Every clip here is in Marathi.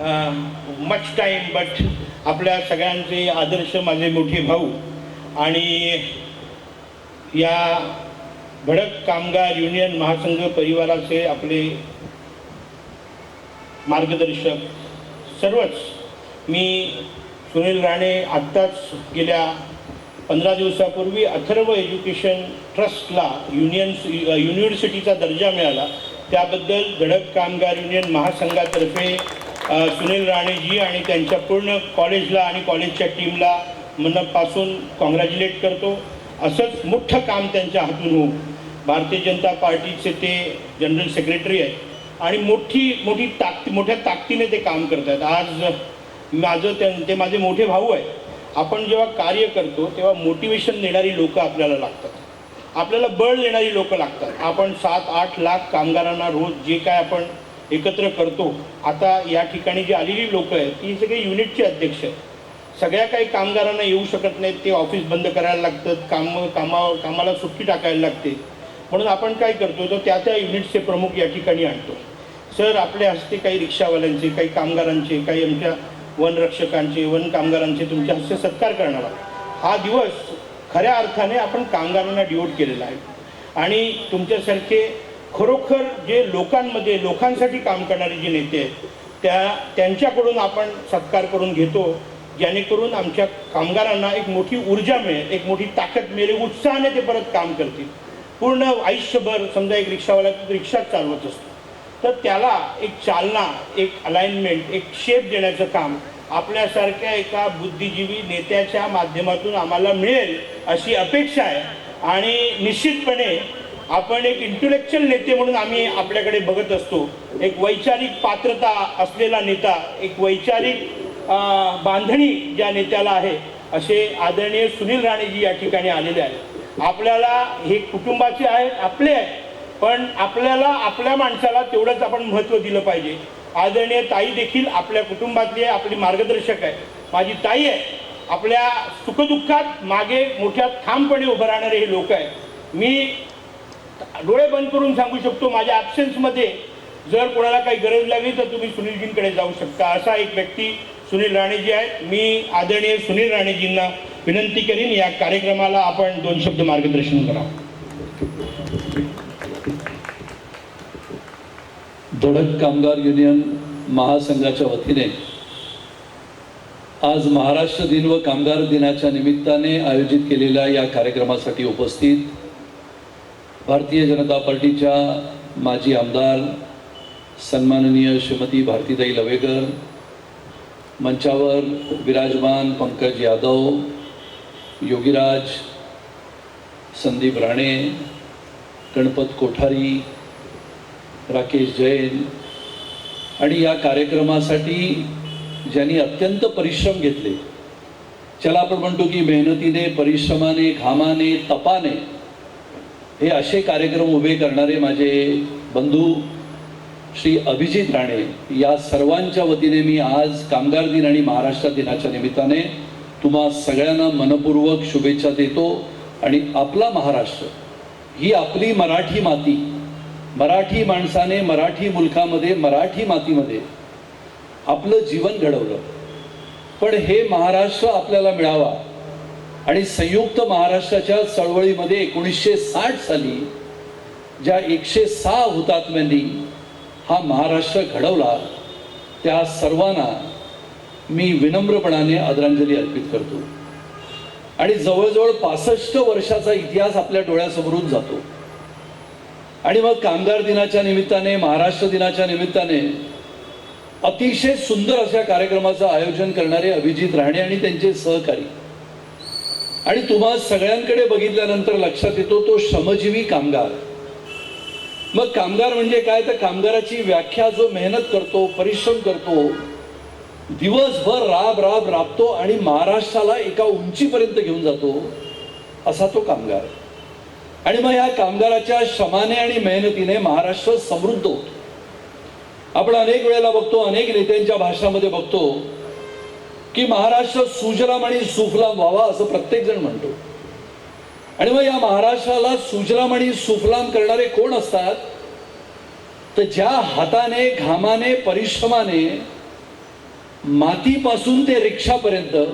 मच टाईम बट आपल्या सगळ्यांचे आदर्श माझे मोठे भाऊ आणि या भडक कामगार युनियन महासंघ परिवाराचे आपले मार्गदर्शक सर्वच. मी सुनील राणे आत्ताच गेल्या पंधरा दिवसापूर्वी अथर्व एज्युकेशन ट्रस्टला युनियन युनिव्हर्सिटीचा दर्जा मिळाला. त्याबद्दल धडक कामगार युनियन महासंघातर्फे सुनील राणेजी आणि त्यांच्या पूर्ण कॉलेजला आणि कॉलेजच्या टीमला मनापासून कॉंग्रॅच्युलेट करतो. असंच मोठं काम त्यांच्या हातून होऊ भारतीय जनता पार्टीचे ते जनरल सेक्रेटरी आहेत आणि मोठी मोठी ताकद मोठ्या ताकदीने ते काम करत आहेत आज माझं त्यां ते माझे मोठे भाऊ आहेत. आपण जेव्हा कार्य करतो तेव्हा मोटिवेशन देणारी लोकं आपल्याला लागतात. आपल्याला बळ देणारी लोकं लागतात. आपण सात आठ लाख कामगारांना रोज जे काय आपण एकत्र करतो. आता या ठिकाणी जी आलेली लोकं आहेत ती सगळे युनिटचे अध्यक्ष आहेत. सगळ्या काही कामगारांना येऊ शकत नाहीत ते ऑफिस बंद करायला लागतात काम कामा कामाला सुट्टी टाकायला लागते. म्हणून आपण काय करतो तर त्या त्या युनिटचे प्रमुख या ठिकाणी आणतो. सर आपल्या हस्ते काही रिक्षावाल्यांचे काही कामगारांचे काही आमच्या वनरक्षकांचे वन कामगारांचे तुमच्या हस्ते सत्कार करणार आहोत. हा दिवस खऱ्या अर्थाने आपण कामगारांना डिवोट केलेला आहे. आणि तुमच्यासारखे खरोखर जे लोकांमध्ये लोकांसाठी काम करणारे जे नेते आहेत त्या त्यांच्याकडून आपण सत्कार करून घेतो जेणेकरून आमच्या कामगारांना एक मोठी ऊर्जा मिळेल एक मोठी ताकद मिळेल उत्साहाने ते परत काम करतील. पूर्ण आयुष्यभर समजा एक रिक्षावाला रिक्षाच चालवत असतो तर त्याला एक चालना एक अलाइनमेंट एक शेप देण्याचं काम आपल्यासारख्या एका बुद्धिजीवी नेत्याच्या माध्यमातून आम्हाला मिळेल अशी अपेक्षा आहे. आणि निश्चितपणे आपण एक इंटेलेक्च्युअल नेते म्हणून आम्ही आपल्याकडे बघत असतो. एक वैचारिक पात्रता असलेला नेता एक वैचारिक बांधणी ज्या नेत्याला आहे असे आदरणीय सुनील राणेजी या ठिकाणी आलेले आहेत. आपल्याला हे कुटुंबाचे आहेत आपले आहेत पण आपल्याला आपल्या माणसाला तेवढंच आपण महत्त्व दिलं पाहिजे. आदरणीय ताई देखील आपल्या कुटुंबातली आहे आपली मार्गदर्शक आहे. माझी ताई आहे आपल्या सुखदुःखात मागे मोठ्या ठामपणे उभं राहणारे हे लोक आहेत. मी डोळे बंद करून सांगू शकतो माझ्या ॲब्सेन्समध्ये जर कोणाला काही गरज लागली तर तुम्ही सुनीलजींकडे जाऊ शकता. असा एक व्यक्ती सुनील राणेजी आहेत मी आदरणीय सुनील राणेजींना विनंती करीन या कार्यक्रमाला आपण दोन शब्द मार्गदर्शन करावं धडक कामगार युनियन महासंघाच्या वतीने आज महाराष्ट्र दिन व कामगार दिनाच्या निमित्ताने आयोजित केलेल्या या कार्यक्रमासाठी उपस्थित भारतीय जनता पार्टीच्या माजी आमदार सन्माननीय श्रीमती भारतीताई लवेकर मंचावर विराजमान पंकज यादव योगीराज संदीप राणे गणपत कोठारी राकेश जैन आणि या कार्यक्रमासाठी ज्यांनी अत्यंत परिश्रम घेतले ज्याला आपण म्हणतो की मेहनतीने परिश्रमाने घामाने तपाने हे असे कार्यक्रम उभे करणारे माझे बंधू श्री अभिजित राणे या सर्वांच्या वतीने मी आज कामगार दिन आणि महाराष्ट्र दिनाच्या निमित्ताने तुम्हा सगळ्यांना मनपूर्वक शुभेच्छा देतो. आणि आपला महाराष्ट्र ही आपली मराठी माती मराठी माणसाने मराठी मुलखामध्ये मराठी मातीमध्ये आपलं जीवन घडवलं. पण हे महाराष्ट्र आपल्याला मिळावा आणि संयुक्त महाराष्ट्राच्या चळवळीमध्ये एकोणीसशे साठ साली ज्या एकशे सहा हुतात्म्यांनी हा महाराष्ट्र घडवला त्या सर्वांना मी विनम्रपणाने आदरांजली अर्पित करतो. आणि जवळजवळ पासष्ट वर्षाचा इतिहास आपल्या डोळ्यासमोरून जातो. आणि मग कामगार दिनाच्या निमित्ताने महाराष्ट्र दिनाच्या निमित्ताने अतिशय सुंदर अशा कार्यक्रमाचं आयोजन करणारे अभिजित राणे आणि त्यांचे सहकारी आणि तुम्हा सगळ्यांकडे बघितल्यानंतर लक्षात येतो तो श्रमजीवी कामगार. मग कामगार म्हणजे काय? तर कामगाराची व्याख्या जो मेहनत करतो परिश्रम करतो दिवसभर राब राब राबतो आणि महाराष्ट्राला एका उंचीपर्यंत घेऊन जातो असा तो कामगार. आणि मग या कामगाराच्या श्रमाने आणि मेहनतीने महाराष्ट्र समृद्ध होतो. आपण अनेक वेळेला बघतो अनेक नेत्यांच्या भाषणामध्ये बघतो की महाराष्ट्र सुजलाम आणि सुफलाम व्हावा असं प्रत्येक जण म्हणतो. आणि मग या महाराष्ट्राला सुजलाम आणि सुफलाम करणारे कोण असतात? तर ज्या हाताने घामाने परिश्रमाने मातीपासून ते रिक्षापर्यंत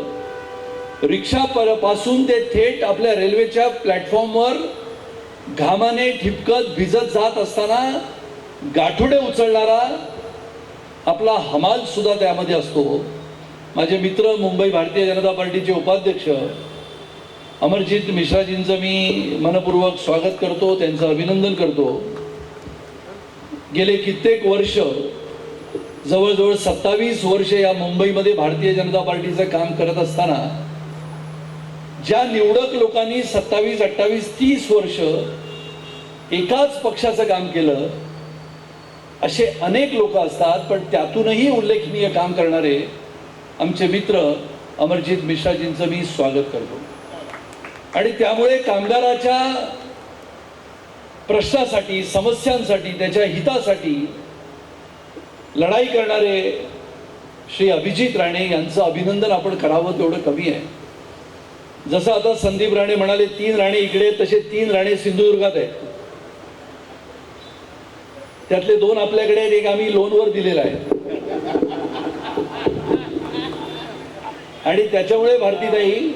रिक्षा पर- पासून ते थेट आपल्या रेल्वेच्या प्लॅटफॉर्मवर घामाने ठिपकत भिजत जात असताना गाठोडे उचलणारा आपला हमाल सुद्धा त्यामध्ये असतो. माझे मित्र मुंबई भारतीय जनता पार्टीचे उपाध्यक्ष अमरजित मिश्राजींचं मी मनपूर्वक स्वागत करतो त्यांचं अभिनंदन करतो. गेले कित्येक वर्ष जवळजवळ सत्तावीस वर्ष या मुंबईमध्ये भारतीय जनता पार्टीचं काम करत असताना ज्या निवडक लोकांनी सत्तावीस अठ्ठावीस तीस वर्ष एकाच पक्षाचं काम केलं असे अनेक लोक असतात पण त्यातूनही उल्लेखनीय काम करणारे आमचे मित्र अमरजित मिश्राजींचं मी स्वागत करतो. आणि त्यामुळे कामगाराच्या प्रश्नासाठी समस्यांसाठी त्याच्या हितासाठी लढाई करणारे श्री अभिजित राणे यांचं अभिनंदन आपण करावं तेवढं कमी आहे. जसं आता संदीप राणे म्हणाले तीन राणे इकडे तसे तीन राणे सिंधुदुर्गात आहेत. त्यातले दोन आपल्याकडे एक आम्ही लोनवर दिलेला आहे. आणि त्याच्यामुळे भारतीताई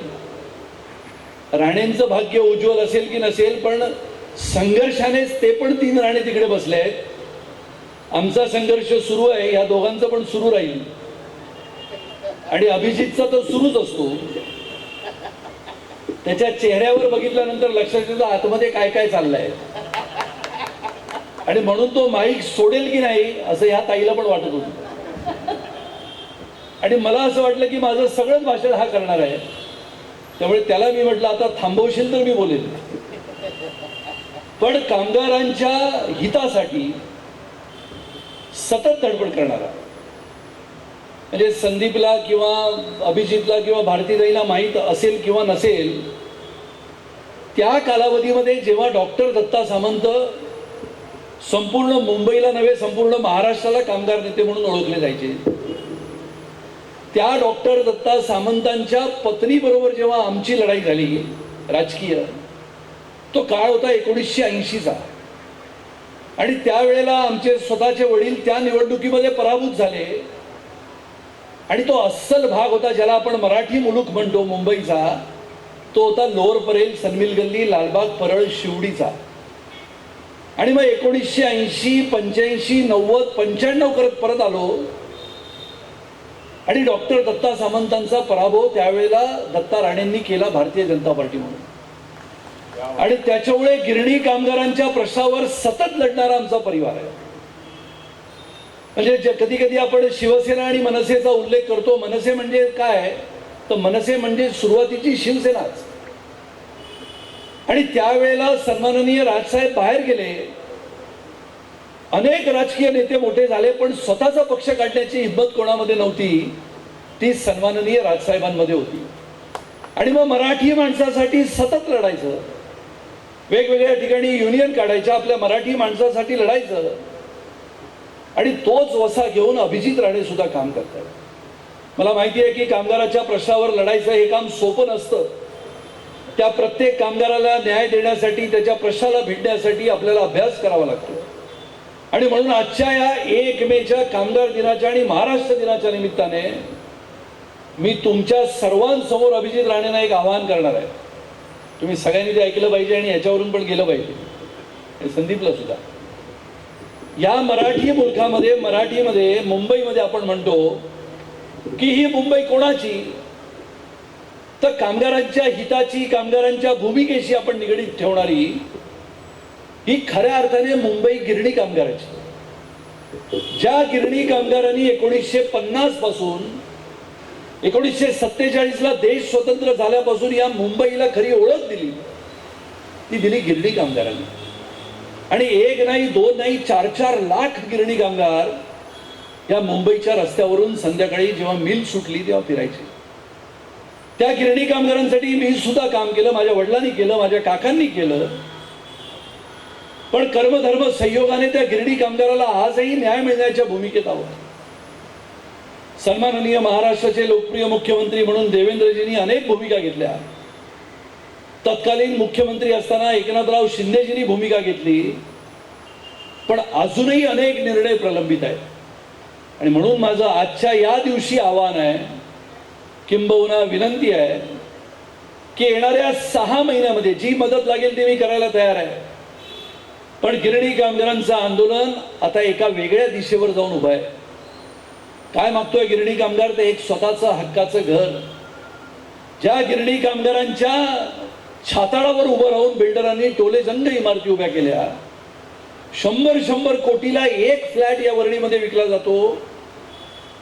राणेंचं भाग्य उज्ज्वल असेल की नसेल पण संघर्षानेच ते पण तीन राणे तिकडे बसले आहेत. आमचा संघर्ष सुरू आहे या दोघांचं पण सुरू राहील. आणि अभिजितचा तर सुरूच असतो. त्याच्या चेहऱ्यावर बघितल्यानंतर लक्षात येतं आतमध्ये काय काय चाललंय. आणि म्हणून तो माईक सोडेल की नाही असं ह्या ताईला पण वाटत होतं. आणि मला असं वाटलं की माझं सगळंच भाषण हा करणार आहे. त्यामुळे त्याला मी म्हटलं आता थांबवशील तर मी बोलेन. पण कामगारांच्या हितासाठी सतत धडपड करणारा. म्हणजे संदीपला किंवा अभिजितला किंवा भारतीताईला माहीत असेल किंवा नसेल त्या कालावधीमध्ये जेव्हा डॉक्टर दत्ता सामंत संपूर्ण मुंबईला नव्हे संपूर्ण महाराष्ट्राला कामगार नेते म्हणून ओळखले जायचे त्या डॉक्टर दत्ता सामंतांच्या पत्नीबरोबर जेव्हा आमची लढाई झाली राजकीय तो काळ होता एकोणीसशे ऐंशीचा. आणि त्यावेळेला आमचे स्वतःचे वडील त्या निवडणुकीमध्ये पराभूत झाले. आणि तो अस्सल भाग होता ज्याला आपण मराठी मुलूक म्हणतो मुंबईचा. तो होता लोअर परेल सनमिल गल्ली लालबाग परळ शिवडीचा आणि मग एकोणीसशे ऐंशी पंच्याऐंशी नव्वद पंच्याण्णव करत परत आलो. आणि डॉक्टर दत्ता सामंतांचा पराभव त्यावेळेला दत्ता राणेंनी केला भारतीय जनता पार्टी म्हणून. आणि त्याच्यामुळे गिरणी कामगारांच्या प्रश्नावर सतत लढणारा आमचा परिवार आहे. म्हणजे कधी कधी आपण शिवसेना आणि मनसेचा उल्लेख करतो मनसे म्हणजे काय? तर मनसे म्हणजे सुरुवातीची शिवसेनाच. आणि त्यावेळेला सन्माननीय राजसाहेब बाहेर गेले अनेक राजकीय नेते मोठे झाले पण स्वतःचा पक्ष काढण्याची हिंमत कोणामध्ये नव्हती? ती सन्माननीय राजसाहेबांमध्ये होती. आणि मग मराठी माणसासाठी सतत लढायचं. वेगवेगळ्या ठिकाणी युनियन काढायच्या आपल्या मराठी माणसासाठी लढायचं. आणि तोच वसा घेऊन अभिजित राणे सुद्धा काम करतात. मला माहिती आहे की कामगाराच्या प्रश्नावर लढायचं हे काम सोपं नसतं. त्या प्रत्येक कामगाराला न्याय देण्यासाठी त्याच्या प्रश्नाला भिडण्यासाठी आपल्याला अभ्यास करावा लागतो. आणि म्हणून आजच्या या एक मेच्या कामगार दिनाच्या आणि महाराष्ट्र दिनाच्या निमित्ताने मी तुमच्या सर्वांसमोर अभिजित राणेंना एक आवाहन करणार आहे. तुम्ही सगळ्यांनी ते ऐकलं पाहिजे आणि याच्यावरून पण गेलं पाहिजे. हे संदीपला सुद्धा. या मराठी मुलखामध्ये मराठीमध्ये मुंबईमध्ये आपण म्हणतो की ही मुंबई कोणाची? तर कामगारांच्या हिताची कामगारांच्या भूमिकेशी आपण निगडीत ठेवणारी ही खऱ्या अर्थाने मुंबई गिरणी कामगाराची. ज्या गिरणी कामगारांनी एकोणीसशे पन्नासपासून एकोणीसशे सत्तेचाळीस ला देश स्वतंत्र झाल्यापासून या मुंबईला खरी ओळख दिली ती दिली गिरणी कामगारांनी. आणि एक नाही दोन नाही चार चार लाख गिरणी कामगार या मुंबईच्या रस्त्यावरून संध्याकाळी जेव्हा मिल सुटली तेव्हा फिरायची. त्या गिरणी कामगारांसाठी मी सुद्धा काम केलं माझ्या वडिलांनी केलं माझ्या काकांनी केलं. पण कर्मधर्म संयोगाने त्या गिरणी कामगाराला आजही न्याय मिळण्याच्या भूमिकेत आहोत. सन्माननीय महाराष्ट्राचे लोकप्रिय मुख्यमंत्री म्हणून देवेंद्रजींनी अनेक भूमिका घेतल्या. तत्कालीन मुख्यमंत्री असताना एकनाथराव शिंदेजींनी भूमिका घेतली. पण अजूनही अनेक निर्णय प्रलंबित आहेत. आणि म्हणून माझं आजच्या या दिवशी आव्हान आहे किंबहुना विनंती आहे की येणाऱ्या सहा महिन्यामध्ये जी मदत लागेल ती मी करायला तयार आहे. पण गिरणी कामगारांचं आंदोलन आता एका वेगळ्या दिशेवर जाऊन उभं आहे. काय मागतोय गिरणी कामगार? ते एक स्वतःचं हक्काचं घर. ज्या गिरणी कामगारांच्या छाताळावर उभं राहून बिल्डरांनी टोलेजंग इमारती उभ्या केल्या. शंभर शंभर कोटीला एक फ्लॅट या वर्णीमध्ये विकला जातो.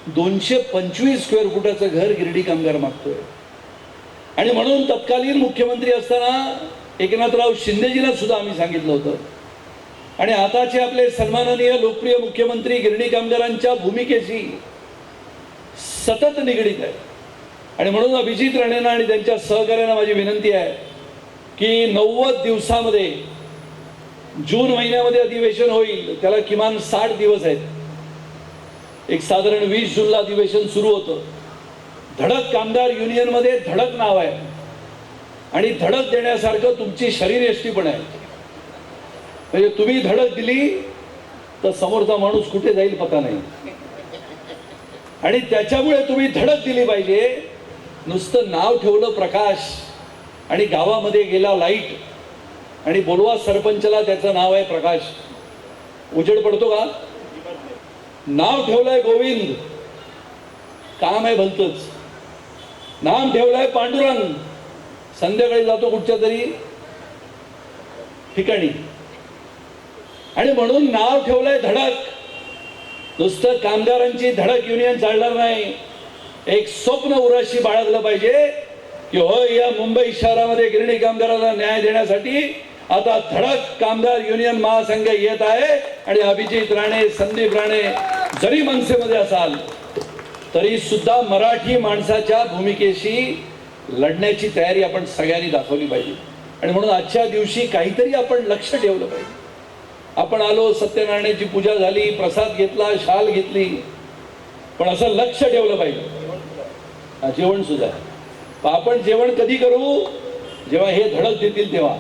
दोनशे पंचवीस स्क्वेअर फुटाचं घर गिरडी कामगार मागतोय. आणि म्हणून तत्कालीन मुख्यमंत्री असताना एकनाथराव शिंदेजीला सुद्धा आम्ही सांगितलं होतं. आणि आताचे आपले सन्माननीय लोकप्रिय मुख्यमंत्री गिरणी कामगारांच्या भूमिकेशी सतत निगडीत आहे. आणि म्हणून अभिजित राणेंना आणि त्यांच्या सहकार्यांना माझी विनंती आहे की नव्वद दिवसामध्ये जून महिन्यामध्ये अधिवेशन होईल. त्याला किमान साठ दिवस आहेत. एक साधारण वीस जूनला अधिवेशन सुरू होतं. धडक कामगार युनियनमध्ये धडक नाव आहे. आणि धडक देण्यासारखं तुमची शरीर यष्टी पण आहे. म्हणजे तुम्ही धडक दिली तर समोरचा माणूस कुठे जाईल पता नाही. आणि त्याच्यामुळे तुम्ही धडक दिली पाहिजे. नुसतं नाव ठेवलं प्रकाश आणि गावामध्ये गेला लाइट आणि बोलवा सरपंचला त्याचं नाव आहे प्रकाश. उजेड पडतो का? नाव ठेवलंय गोविंद. काम आहे भलतच. नाम ठेवलंय पांडुरंग. संध्याकाळी जातो कुठच्या तरी ठिकाणी. आणि म्हणून नाव ठेवलंय धडक. नुसतं कामगारांची धडक युनियन चालणार नाही. एक स्वप्न उराशी बाळगलं पाहिजे की हो या मुंबई शहरामध्ये गिरणी कामगाराला न्याय देण्यासाठी आता धडक कामगार युनियन महासंघ येत आहे आणि अभिजित राणे संदीप राणे जरी मनसेमध्ये असाल तरी सुद्धा मराठी माणसाच्या भूमिकेशी लढण्याची तयारी आपण सगळ्यांनी दाखवली पाहिजे. आणि म्हणून आजच्या दिवशी काहीतरी आपण लक्ष ठेवलं पाहिजे. आपण आलो सत्यनारायणाची पूजा झाली प्रसाद घेतला शाल घेतली. पण असं लक्ष ठेवलं पाहिजे. जेवण सुद्धा. पण आपण जेवण कधी करू? जेव्हा हे धडक देतील तेव्हा.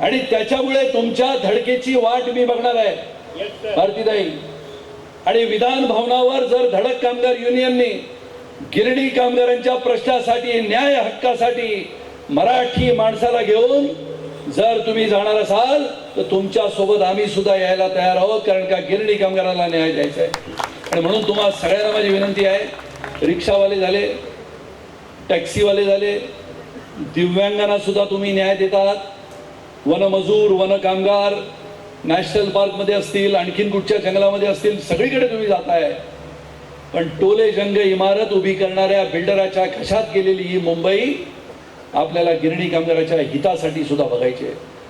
आणि त्याच्यामुळे तुमच्या धडकेची वाट मी बघणार आहे. भारतीताई. आणि विधान भवनावर जर धडक कामगार युनियनने गिरणी कामगारांच्या प्रश्नासाठी न्याय हक्कासाठी मराठी माणसाला घेऊन जर तुम्ही जाणार असाल तर तुमच्यासोबत आम्ही सुद्धा यायला तयार आहोत कारण का गिरणी कामगाराला न्याय द्यायचा आहे. आणि म्हणून तुम्हाला सगळ्यांना माझी विनंती आहे रिक्षावाले झाले टॅक्सीवाले झाले दिव्यांगांना सुद्धा तुम्ही न्याय देतात. वनमजूर वन कामगार नॅशनल पार्कमध्ये असतील आणखीन कुठच्या जंगलामध्ये असतील सगळीकडे तुम्ही जाताय. पण टोले जंग इमारत उभी करणाऱ्या बिल्डराच्या कशात गेलेली ही मुंबई आपल्याला गिरणी कामगाराच्या हितासाठी सुद्धा बघायची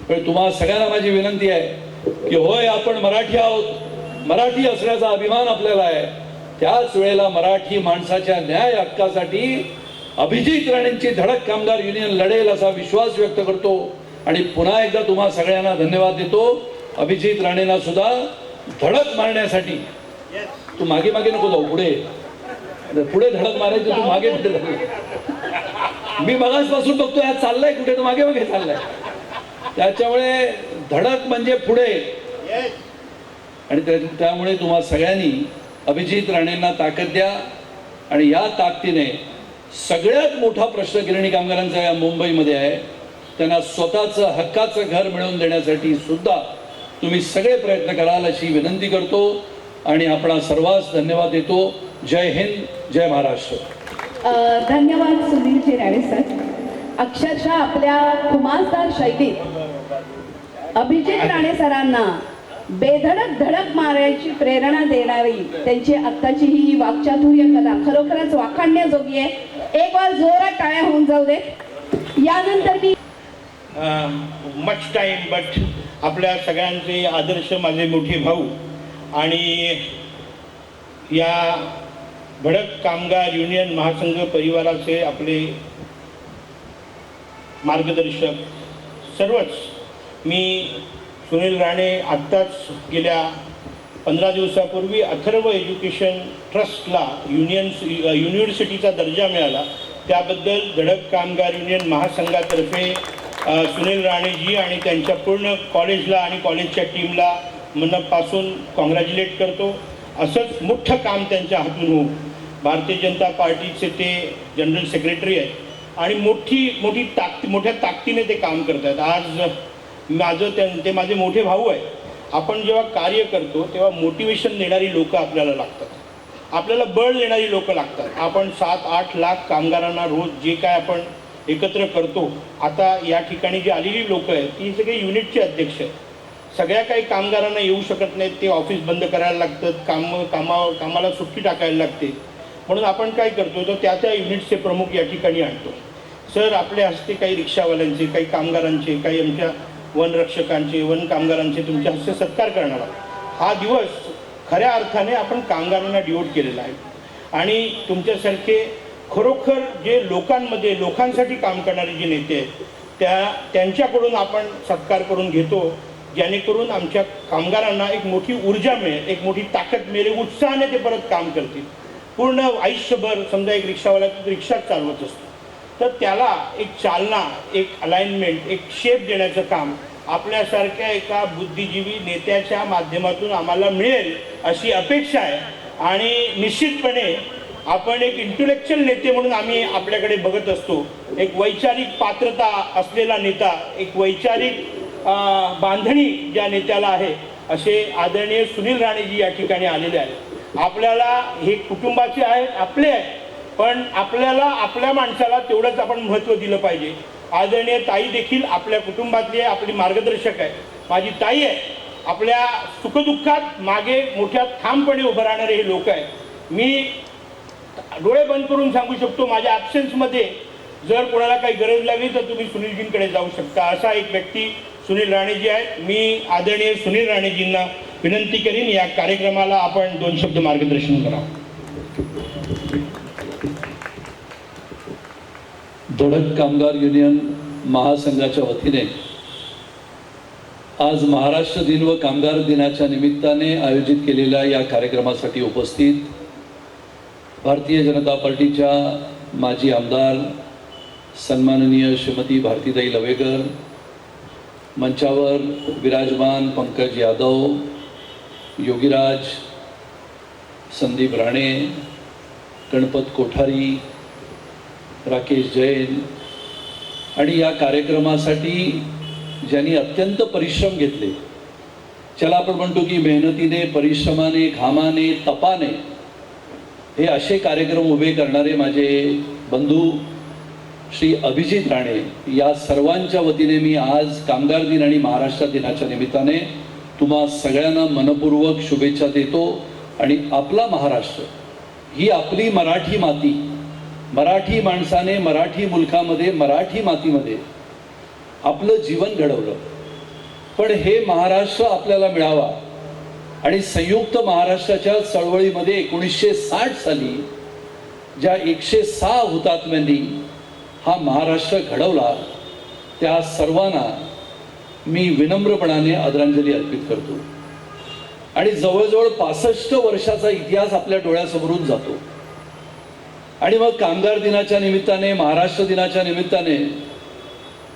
पण तुम्हा सगळ्यांना माझी विनंती आहे की होय आपण मराठी आहोत. मराठी असण्याचा अभिमान आपल्याला आहे. त्याच वेळेला मराठी माणसाच्या न्याय हक्कासाठी अभिजित राणेंची धडक कामगार युनियन लढेल असा विश्वास व्यक्त करतो. आणि पुन्हा एकदा तुम्हा सगळ्यांना धन्यवाद देतो. अभिजित राणेंना सुद्धा धडक मारण्यासाठी. येस तू मागे मागे नको जाऊ पुढे. पुढे धडक मारायची तू मागे मी मगासपासून बघतो ह्या चाललाय कुठे तो मागे मागे चाललाय. त्याच्यामुळे धडक म्हणजे पुढे. आणि त्यामुळे तुम्हा सगळ्यांनी अभिजित राणेंना ताकद द्या. आणि या ताकदीने सगळ्यात मोठा प्रश्न गिरणी कामगारांचा या मुंबईमध्ये आहे. त्यांना स्वतःचं हक्काचं घर मिळवून देण्यासाठी सुद्धा तुम्ही सगळे प्रयत्न कराल अशी विनंती करतो. आणि आपणा सर्वांस धन्यवाद देतो. जय हिंद जय महाराष्ट्र. धन्यवाद सुनीलजी राणे सर. अक्षरशः आपल्या खुमासदार शैलीत अभिजित राणे सरांना बेधडक धडक मारायची प्रेरणा देणारी त्यांची आत्ताची ही वाक्चातुर्य कला खरोखरच वाखाणण्याजोगी आहे. एक वार जोरात टाळ्या होऊन जाऊ दे यानंतर मी मच टाईम बट आपल्या सगळ्यांचे आदर्श माझे मोठे भाऊ आणि या भडक कामगार युनियन महासंघ परिवाराचे आपले मार्गदर्शक सर्वच. मी सुनील राणे आत्ताच गेल्या पंधरा दिवसापूर्वी अथर्व एज्युकेशन ट्रस्टला युनियन युनिव्हर्सिटीचा दर्जा मिळाला. त्याबद्दल धडक कामगार युनियन महासंघातर्फे सुनील राणेजी आणि त्यांच्या पूर्ण कॉलेजला आणि कॉलेजच्या टीमला मनपासून कॉंग्रॅच्युलेट करतो. असंच मोठं काम त्यांच्या हातून होऊ भारतीय जनता पार्टीचे ते जनरल सेक्रेटरी आहेत. आणि मोठी मोठी ताकद मोठ्या ताकदीने ते काम करत आहेत. आज माझं त्यां ते माझे मोठे भाऊ आहेत. आपण जेव्हा कार्य करतो तेव्हा मोटिवेशन देणारी लोकं आपल्याला लागतात. आपल्याला बळ देणारी लोकं लागतात. आपण सात आठ लाख कामगारांना रोज जे काय आपण एकत्र करतो आता या ठिकाणी जी आलेली लोकं आहेत ती सगळे युनिटचे अध्यक्ष आहेत. सगळ्या काही कामगारांना येऊ शकत नाहीत ते ऑफिस बंद करायला लागतात काम कामा कामाला सुट्टी टाकायला लागते. म्हणून आपण काय करतो तर त्या त्या युनिटचे प्रमुख या ठिकाणी आणतो. सर आपल्या हस्ते काही रिक्षावाल्यांचे काही कामगारांचे काही आमच्या वनरक्षकांचे वन कामगारांचे तुमच्या हस्ते सत्कार करणार आहोत. हा दिवस खऱ्या अर्थाने आपण कामगारांना डिवोट केलेला आहे. आणि तुमच्यासारखे खरोखर जे लोकांमध्ये लोकांसाठी काम करणारे जे नेते आहेत त्या त्यांच्याकडून आपण सत्कार करून घेतो जेणेकरून आमच्या कामगारांना एक मोठी ऊर्जा मिळेल एक मोठी ताकद मिळेल उत्साहाने ते परत काम करतील. पूर्ण आयुष्यभर समजा एक रिक्षावाला रिक्षाच चालवत असतो. तर त्याला एक चालना एक अलाइनमेंट एक शेप देण्याचं काम आपल्यासारख्या एका बुद्धिजीवी नेत्याच्या माध्यमातून आम्हाला मिळेल अशी अपेक्षा आहे. आणि निश्चितपणे आपण एक इंटलेक्च्युअल नेते म्हणून आम्ही आपल्याकडे बघत असतो. एक वैचारिक पात्रता असलेला नेता एक वैचारिक बांधणी ज्या नेत्याला आहे असे आदरणीय सुनील राणेजी या ठिकाणी आलेले आहेत. आपल्याला हे कुटुंबाचे आहेत आपले आहेत. पण आपल्याला आपल्या माणसाला तेवढंच आपण महत्त्व दिलं पाहिजे. आदरणीय ताई देखील आपल्या कुटुंबातली आहे आपली मार्गदर्शक आहे. माझी ताई आहे. आपल्या सुखदुःखात मागे मोठ्या ठामपणे उभं राहणारे हे लोक आहेत. मी डोळे बंद करून सांगू शकतो माझ्या ॲब्सेन्समध्ये जर कोणाला काही गरज लागली तर तुम्ही सुनीलजींकडे जाऊ शकता. असा एक व्यक्ती सुनील राणेजी आहेत. मी आदरणीय सुनील राणेजींना विनंती करीन या कार्यक्रमाला आपण दोन शब्द मार्गदर्शन करा. धडक कामगार युनियन महासंघाच्या वतीने आज महाराष्ट्र दिन व कामगार दिनाच्या निमित्ताने आयोजित केलेल्या या कार्यक्रमासाठी उपस्थित भारतीय जनता पार्टीच्या माजी आमदार सन्माननीय श्रीमती भारतीताई लवेकर मंचावर विराजमान पंकज यादव योगीराज संदीप राणे गणपत कोठारी राकेश जैन आणि या कार्यक्रमासाठी ज्यांनी अत्यंत परिश्रम घेतले. ज्याला आपण म्हणतो की मेहनतीने परिश्रमाने घामाने तपाने हे असे कार्यक्रम उभे करणारे माझे बंधू श्री अभिजित राणे या सर्वांच्या वतीने मी आज कामगार दिन आणि महाराष्ट्र दिनाच्या निमित्ताने तुम्हा सगळ्यांना मनपूर्वक शुभेच्छा देतो आणि आपला महाराष्ट्र ही आपली मराठी माती. मराठी माणसाने मराठी मुलखामध्ये मराठी मातीमध्ये आपलं जीवन घडवलं. पण हे महाराष्ट्र आपल्याला मिळावा आणि संयुक्त महाराष्ट्राच्या चळवळीमध्ये एकोणीसशे साठ साली ज्या एकशे सहा हुतात्म्यांनी हा महाराष्ट्र घडवला त्या सर्वांना मी विनम्रपणाने आदरांजली अर्पित करतो. आणि जवळजवळ पासष्ट वर्षाचा इतिहास आपल्या डोळ्यासमोरून जातो. आणि मग कामगार दिनाच्या निमित्ताने महाराष्ट्र दिनाच्या निमित्ताने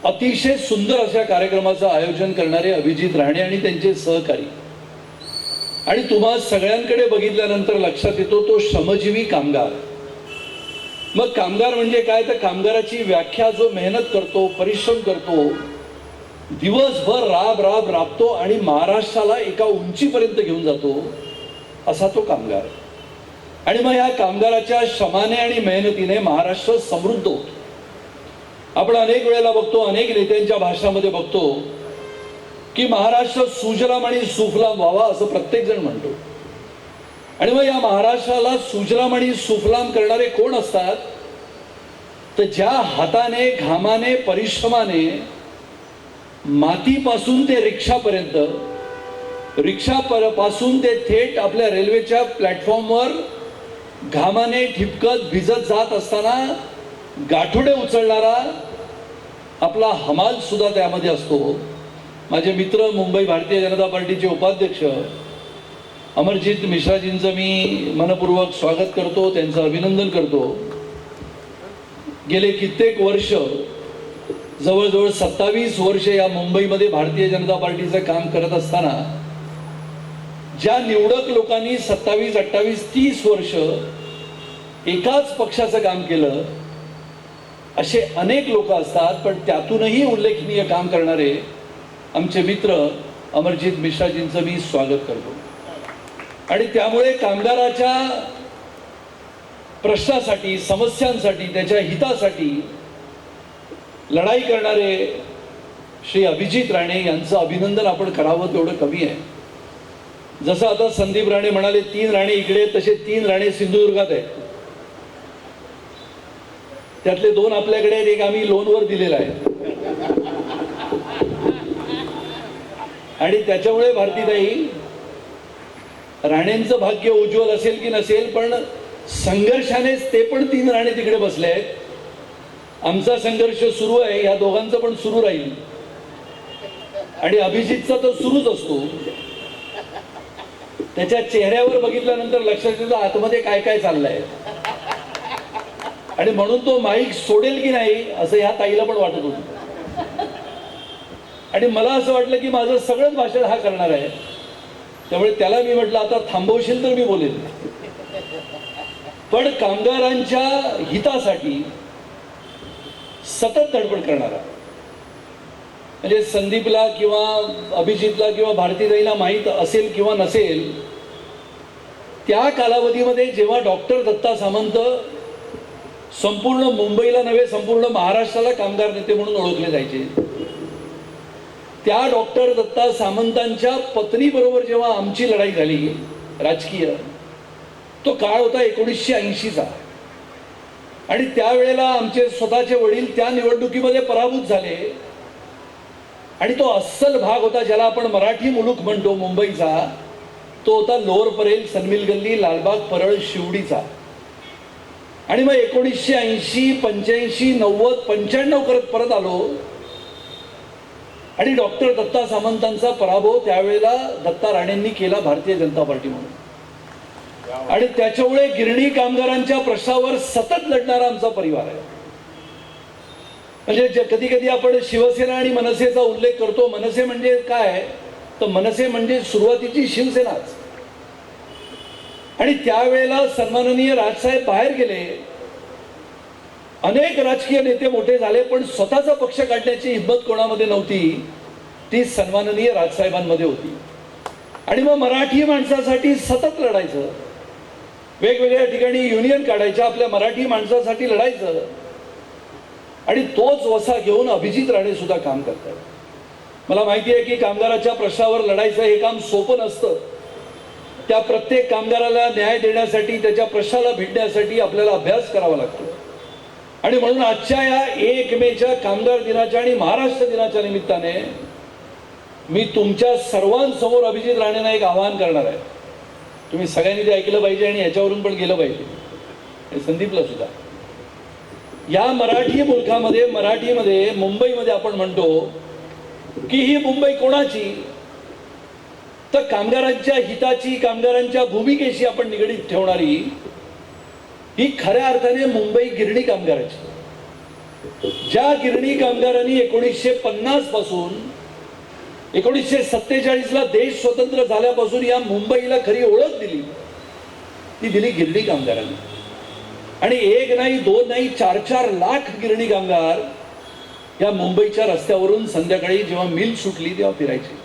अतिशय सुंदर अशा कार्यक्रमाचं आयोजन करणारे अभिजित राणे आणि त्यांचे सहकारी. आणि तुम्हा सगळ्यांकडे बघितल्यानंतर लक्षात येतो तो श्रमजीवी कामगार. मग कामगार म्हणजे काय? तर कामगाराची व्याख्या जो मेहनत करतो परिश्रम करतो दिवसभर राब राब राबतो आणि महाराष्ट्राला एका उंचीपर्यंत घेऊन जातो असा तो कामगार आणि मग या कामगाराच्या श्रमाने आणि मेहनतीने महाराष्ट्र समृद्ध होतो. आपण अनेक वेळेला बघतो अनेक नेत्यांच्या भाषणामध्ये बघतो की महाराष्ट्र सुजलाम आणि सुफलाम व्हावा असं प्रत्येक जण म्हणतो. आणि मग या महाराष्ट्राला सुजलाम आणि सुफलाम करणारे कोण असतात? तर ज्या हाताने घामाने परिश्रमाने मातीपासून ते रिक्षापर्यंत रिक्षा पर- पासून ते थेट आपल्या रेल्वेच्या प्लॅटफॉर्मवर घामाने ठिपकत भिजत जात असताना गाठोडे उचलणारा आपला हमाल सुद्धा त्यामध्ये असतो. माझे मित्र मुंबई भारतीय जनता पार्टीचे उपाध्यक्ष अमरजित मिश्राजींचं मी मनपूर्वक स्वागत करतो त्यांचं अभिनंदन करतो. गेले कित्येक वर्ष जवळजवळ सत्तावीस वर्ष या मुंबईमध्ये भारतीय जनता पार्टीचं काम करत असताना ज्या निवडक लोकांनी सत्तावीस अठ्ठावीस तीस वर्ष एकाच पक्षाचं काम केलं असे अनेक लोक असतात पण त्यातूनही उल्लेखनीय काम करणारे आमचे मित्र अमरजित मिश्राजींचं मी स्वागत करतो. आणि त्यामुळे कामगाराच्या प्रश्नासाठी समस्यांसाठी त्याच्या हितासाठी लढाई करणारे श्री अभिजित राणे यांचं अभिनंदन आपण करावं तेवढं कमी आहे. जसं आता संदीप राणे म्हणाले तीन राणे इकडे तसे तीन राणे सिंधुदुर्गात आहेत. त्यातले दोन आपल्याकडे आहेत एक आम्ही लोनवर दिलेला आहे. आणि त्याच्यामुळे भारतीताई राणेंचं भाग्य उज्ज्वल असेल की नसेल पण संघर्षानेच ते पण तीन राणे तिकडे बसले आहेत. आमचा संघर्ष सुरू आहे या दोघांचा पण सुरू राहील. आणि अभिजितचा तर सुरूच असतो. त्याच्या चेहऱ्यावर बघितल्यानंतर लक्षात येतं आतमध्ये काय काय चाललंय. आणि म्हणून तो माईक सोडेल की नाही असं ह्या ताईला पण वाटत होतं. आणि मला असं वाटलं की माझं सगळंच भाषण हा करणार आहे. त्यामुळे त्याला मी म्हटलं आता थांबवशील तर मी बोलेन. पण कामगारांच्या हितासाठी सतत धडपड करणारा म्हणजे संदीपला किंवा अभिजितला किंवा भारतीताईला माहीत असेल किंवा नसेल त्या कालावधीमध्ये जेव्हा डॉक्टर दत्ता सामंत संपूर्ण मुंबईला नव्हे संपूर्ण महाराष्ट्राला कामगार नेते म्हणून ओळखले जायचे त्या डॉक्टर दत्ता सामंतांच्या पत्नीबरोबर जेव्हा आमची लढाई झाली राजकीय तो काळ होता एकोणीसशे ऐंशीचा. आणि त्यावेळेला आमचे स्वतःचे वडील त्या निवडणुकीमध्ये पराभूत झाले. आणि तो अस्सल भाग होता ज्याला आपण मराठी मुलूक म्हणतो मुंबईचा. तो होता लोअर परेल सनमिल गल्ली लालबाग परळ शिवडीचा आणि मग एकोणीसशे ऐंशी पंच्याऐंशी नव्वद पंच्याण्णव करत परत आलो. आणि डॉक्टर दत्ता सामंतांचा पराभव त्यावेळेला दत्ता राणेंनी केला भारतीय जनता पार्टी म्हणून. आणि त्याच्यामुळे गिरणी कामगारांच्या प्रश्नावर सतत लढणारा आमचा परिवार आहे. म्हणजे कधी कधी आपण शिवसेना आणि मनसेचा उल्लेख करतो मनसे म्हणजे काय? तर मनसे म्हणजे सुरुवातीची शिवसेनाच. आणि त्यावेळेला सन्माननीय राजसाहेब बाहेर गेले. अनेक राजकीय नेते मोठे झाले पण स्वतःचा पक्ष काढण्याची हिंमत कोणामध्ये नव्हती? ती सन्माननीय राजसाहेबांमध्ये होती. आणि मग मराठी माणसासाठी सतत लढायचं. वेगवेगळ्या ठिकाणी युनियन काढायच्या आपल्या मराठी माणसासाठी लढायचं. आणि तोच वसा घेऊन अभिजित राणे सुद्धा काम करतात. मला माहिती आहे की कामगाराच्या प्रश्नावर लढायचं हे काम सोपं नसतं. त्या प्रत्येक कामगाराला न्याय देण्यासाठी त्याच्या प्रश्नाला भिडण्यासाठी आपल्याला अभ्यास करावा लागतो. आणि म्हणून आजच्या या एक मेच्या कामगार दिनाच्या आणि महाराष्ट्र दिनाच्या निमित्ताने मी तुमच्या सर्वांसमोर अभिजित राणेंना एक आवाहन करणार आहे. तुम्ही सगळ्यांनी ते ऐकलं पाहिजे आणि याच्यावरून पण गेलं पाहिजे. हे संदीपला सुद्धा. या मराठी मुलखामध्ये मराठीमध्ये मुंबईमध्ये आपण म्हणतो की ही मुंबई कोणाची? तर कामगारांच्या हिताची कामगारांच्या भूमिकेशी आपण निगडीत ठेवणारी ही खऱ्या अर्थाने मुंबई गिरणी कामगाराची. ज्या गिरणी कामगारांनी एकोणीसशे पन्नासपासून एकोणीसशे सत्तेचाळीस ला देश स्वतंत्र झाल्यापासून या मुंबईला खरी ओळख दिली. ती दिली गिरणी कामगारांनी. आणि एक नाही दोन नाही चार चार लाख गिरणी कामगार या मुंबईच्या रस्त्यावरून संध्याकाळी जेव्हा मिल सुटली तेव्हा फिरायची.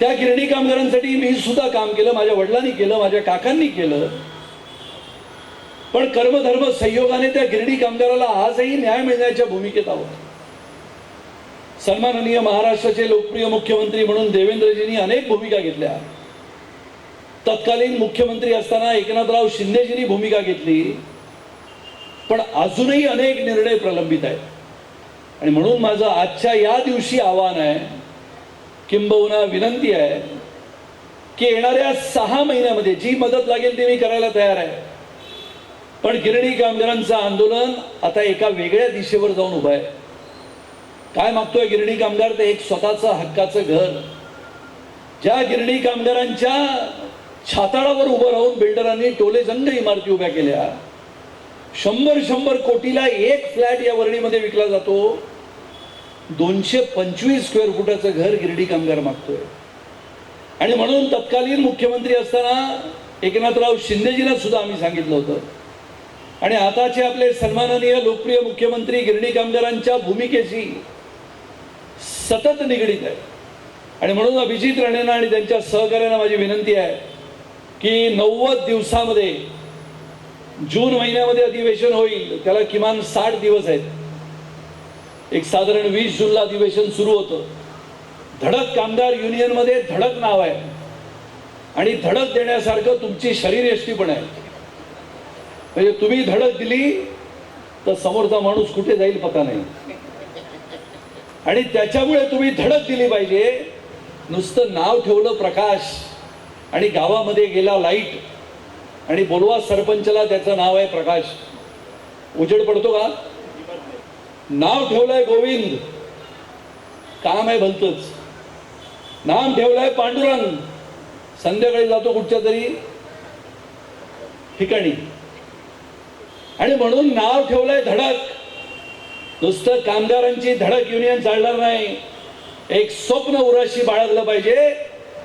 त्या गिरणी कामगारांसाठी मी सुद्धा काम केलं माझ्या वडिलांनी केलं माझ्या काकांनी केलं. पण कर्मधर्म संयोगाने त्या गिरणी कामगाराला आजही न्याय मिळण्याच्या भूमिकेत आहोत. सन्माननीय महाराष्ट्राचे लोकप्रिय मुख्यमंत्री म्हणून देवेंद्रजींनी अनेक भूमिका घेतल्या. तत्कालीन मुख्यमंत्री असताना एकनाथराव शिंदेजींनी भूमिका घेतली. पण अजूनही अनेक निर्णय प्रलंबित आहेत. आणि म्हणून माझं आजच्या या दिवशी आव्हान आहे किंबहुना विनंती आहे की येणाऱ्या सहा महिन्यामध्ये जी मदत लागेल ती मी करायला तयार आहे. पण गिरणी कामगारांचं आंदोलन आता एका वेगळ्या दिशेवर जाऊन उभं आहे. काय मागतोय गिरणी कामगार? ते एक स्वतःचं हक्काचं घर. ज्या गिरणी कामगारांच्या छाताळावर उभं राहून बिल्डरांनी टोलेजंग इमारती उभ्या केल्या. शंभर शंभर कोटीला एक फ्लॅट या वर्णीमध्ये विकला जातो. दोनशे पंचवीस स्क्वेअर फुटाचं घर गिरडी कामगार मागतोय. आणि म्हणून तत्कालीन मुख्यमंत्री असताना एकनाथराव शिंदेजीला सुद्धा आम्ही सांगितलं होतं. आणि आताचे आपले सन्माननीय लोकप्रिय मुख्यमंत्री गिरणी कामगारांच्या भूमिकेशी सतत निगडीत आहे. आणि म्हणून अभिजित राणेंना आणि त्यांच्या सहकार्यांना माझी विनंती आहे की नव्वद दिवसामध्ये जून महिन्यामध्ये अधिवेशन होईल. त्याला किमान साठ दिवस आहेत. एक साधारण वीस जूनला अधिवेशन सुरू होतं. धडक कामगार युनियनमध्ये धडक नाव आहे. आणि धडक देण्यासारखं तुमची शरीर एष्टी पण आहे. म्हणजे तुम्ही धडक दिली तर समोरचा माणूस कुठे जाईल पता नाही. आणि त्याच्यामुळे तुम्ही धडक दिली पाहिजे. नुसतं नाव ठेवलं प्रकाश आणि गावामध्ये गेला लाइट आणि बोलवा सरपंचला त्याचं नाव आहे प्रकाश. उजेड पडतो का? नाव ठेवलंय गोविंद. काम आहे भलतच. नाम ठेवलंय पांडुरंग. संध्याकाळी जातो कुठच्या तरी ठिकाणी. आणि म्हणून नाव ठेवलंय धडक. नुसतं कामगारांची धडक युनियन चालणार नाही. एक स्वप्न उराशी बाळगलं पाहिजे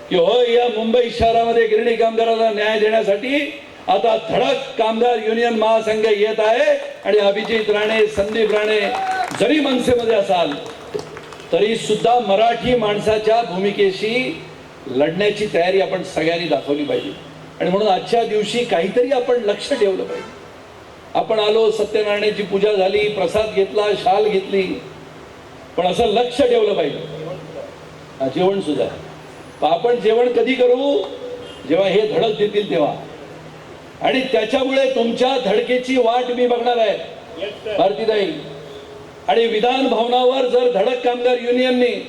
की होय या मुंबई शहरामध्ये गिरणी कामगाराला न्याय देण्यासाठी आता धडक कामगार युनियन महासंघ येत आहे आणि अभिजित राणे संदीप राणे जरी मनसेमध्ये असाल तरी सुद्धा मराठी माणसाच्या भूमिकेशी लढण्याची तयारी आपण सगळ्यांनी दाखवली पाहिजे. आणि म्हणून आजच्या दिवशी काहीतरी आपण लक्ष ठेवलं पाहिजे. आपण आलो सत्यनारायणाची पूजा झाली प्रसाद घेतला शाल घेतली. पण असं लक्ष ठेवलं पाहिजे. जेवण सुद्धा. पण आपण जेवण कधी करू? जेव्हा हे धडक देतील तेव्हा. आणि त्याच्यामुळे तुमच्या धडकेची वाट मी बघणार आहे. भारतीताई. आणि विधान भवनावर जर धडक कामगार युनियनने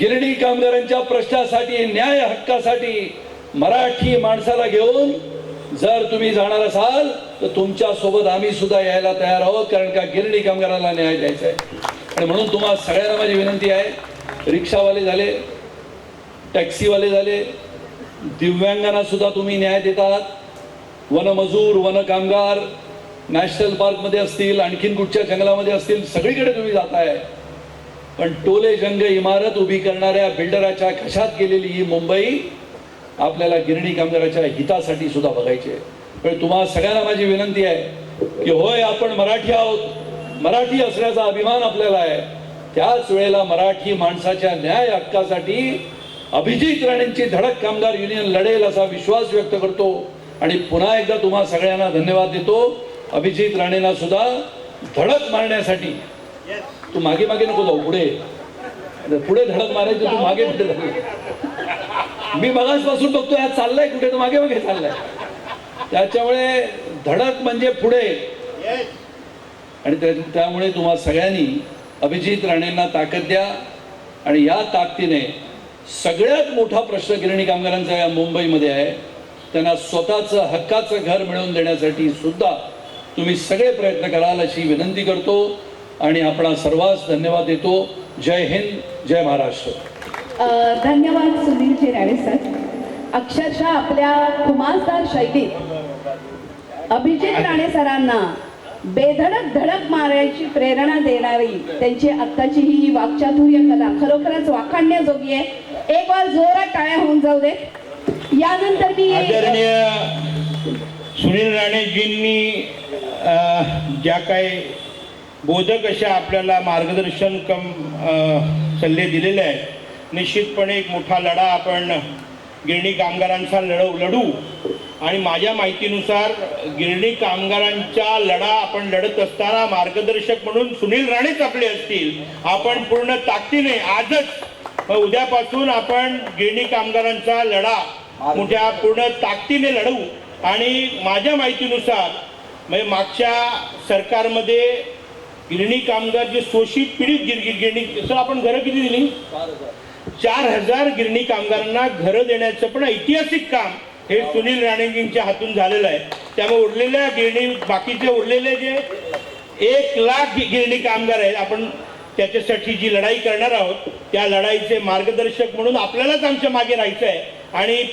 गिरणी कामगारांच्या प्रश्नासाठी न्याय हक्कासाठी मराठी माणसाला घेऊन जर तुम्ही जाणार असाल तर तुमच्यासोबत आम्ही सुद्धा यायला तयार आहोत कारण का गिरणी कामगाराला न्याय द्यायचा आहे. आणि म्हणून तुम्हाला सगळ्यांना माझी विनंती आहे रिक्षावाले झाले टॅक्सीवाले झाले दिव्यांगांना सुद्धा तुम्ही न्याय देतात. वनमजूर वन कामगार नॅशनल पार्कमध्ये असतील आणखीन कुठच्या जंगलामध्ये असतील सगळीकडे तुम्ही जाताय. पण टोले जंग इमारत उभी करणाऱ्या बिल्डराच्या कशात गेलेली ही मुंबई आपल्याला गिरणी कामगाराच्या हितासाठी सुद्धा बघायची पण तुम्हाला सगळ्यांना माझी विनंती आहे की होय आपण मराठी आहोत. मराठी असण्याचा अभिमान आपल्याला आहे. त्याच वेळेला मराठी माणसाच्या न्याय हक्कासाठी अभिजित राणेंची धडक कामगार युनियन लढेल असा विश्वास व्यक्त करतो. आणि पुन्हा एकदा तुम्हा सगळ्यांना धन्यवाद देतो. अभिजित राणेंना सुद्धा धडक मारण्यासाठी. तू मागे मागे नको जाऊ पुढे. पुढे धडक मारायचं तू मागे जाऊ मी मगासपासून बघतो ह्या चाललंय कुठे? तर मागे मागे चाललाय. त्याच्यामुळे धडक म्हणजे पुढे. आणि त्यामुळे तुम्हा सगळ्यांनी अभिजित राणेंना ताकद द्या. आणि या ताकदीने सगळ्यात मोठा प्रश्न गिरणी कामगारांचा या मुंबईमध्ये आहे. त्यांना स्वतःचं हक्काचं घर मिळवून देण्यासाठी सुद्धा तुम्ही सगळे प्रयत्न कराल अशी विनंती करतो. आणि आपणा सर्वांस धन्यवाद देतो. जय हिंद जय महाराष्ट्र. धन्यवाद सुनीलजी राणे सर. अक्षरशः आपल्या खुमासदार शैलीत अभिजित राणे सरांना बेधडक धडक मारायची प्रेरणा देणारी त्यांची आत्ताची ही वाक्चातुर्य कला खरोखरच वाखाणण्याजोगी आहे. एक वार जोरात टाळ्या होऊन जाऊ दे यानंतर मी सुनील राणेजींनी ज्या काही बोधक अशा आपल्याला मार्गदर्शन कम सल्ले दिलेले आहेत निश्चितपणे एक मोठा लढा आपण गिरणी कामगारांचा लढव लढू. आणि माझ्या माहितीनुसार गिरणी कामगारांचा लढा आपण लढत असताना मार्गदर्शक म्हणून सुनील राणेच आपले असतील. आपण पूर्ण ताकदीने आजच उद्यापासून आपण गिरणी कामगारांचा लढा मोठ्या पूर्ण ताकदीने लढवू. आणि माझ्या माहितीनुसार म्हणजे मागच्या सरकारमध्ये गिरणी कामगार जे शोषित पीडित गिर गिर- गिरणी सर आपण घरं किती दिली? चार हजार गिरणी कामगारांना घरं देण्याचं पण ऐतिहासिक काम हे सुनील राणेजींच्या हातून झालेलं आहे. त्यामुळे उरलेल्या गिरणी बाकीचे उरलेले जे एक लाख गिरणी कामगार आहेत आपण त्याच्यासाठी जी लढाई करणार आहोत त्या लढाईचे मार्गदर्शक म्हणून आपल्यालाच आमच्या मागे राहायचं आहे आणि